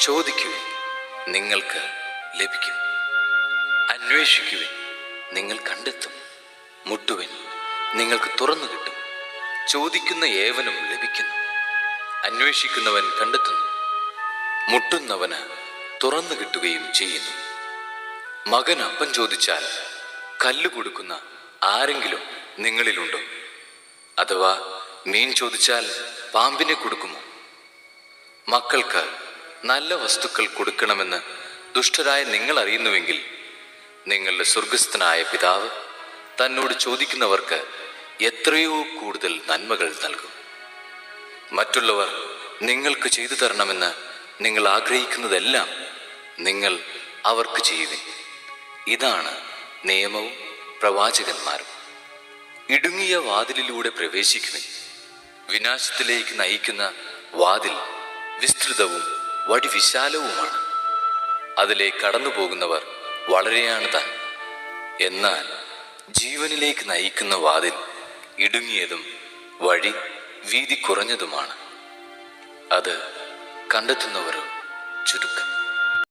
ചോദിക്കുവിൻ. നിങ്ങൾക്ക് ലഭിക്കും. അന്വേഷിക്കുവിൻ. നിങ്ങൾ കണ്ടെത്തും. മുട്ടുവിൻ. നിങ്ങൾക്ക് തുറന്നു കിട്ടും. ചോദിക്കുന്ന ഏവനും ലഭിക്കുന്നു. അന്വേഷിക്കുന്നവൻ കണ്ടെത്തുന്നു. മുട്ടുന്നവന് തുറന്നു കിട്ടുകയും ചെയ്യുന്നു. മകൻ അപ്പൻ ചോദിച്ചാൽ കല്ല് കൊടുക്കുന്ന ആരെങ്കിലും നിങ്ങളിലുണ്ടോ? അഥവാ മീൻ ചോദിച്ചാൽ പാമ്പിനെ കൊടുക്കുമോ? മക്കൾക്ക് നല്ല വസ്തുക്കൾ കൊടുക്കണമെന്ന് ദുഷ്ടരായ നിങ്ങൾ അറിയുന്നുവെങ്കിൽ നിങ്ങളുടെ സ്വർഗസ്ഥനായ പിതാവ് തന്നോട് ചോദിക്കുന്നവർക്ക് എത്രയോ കൂടുതൽ നന്മകൾ നൽകും. മറ്റുള്ളവർ നിങ്ങൾക്ക് ചെയ്തു തരണമെന്ന് നിങ്ങൾ ആഗ്രഹിക്കുന്നതെല്ലാം നിങ്ങൾ അവർക്ക് ചെയ്യുവിൻ. ഇതാണ് നിയമവും പ്രവാചകന്മാരും. ഇടുങ്ങിയ വാതിലിലൂടെ പ്രവേശിക്കുവിൻ. വിനാശത്തിലേക്ക് നയിക്കുന്ന വാതിൽ വിസ്തൃതവും വടി വിശാലവുമാണ് അതിലെ കടന്നു പോകുന്നവർ വളരെയാണ് താൻ. എന്നാൽ ജീവനിലേക്ക് നയിക്കുന്ന വാതിൽ ഇടുങ്ങിയതും വഴി വീതി കുറഞ്ഞതുമാണ്. അത് കണ്ടെത്തുന്നവരോ ചുരുക്കം.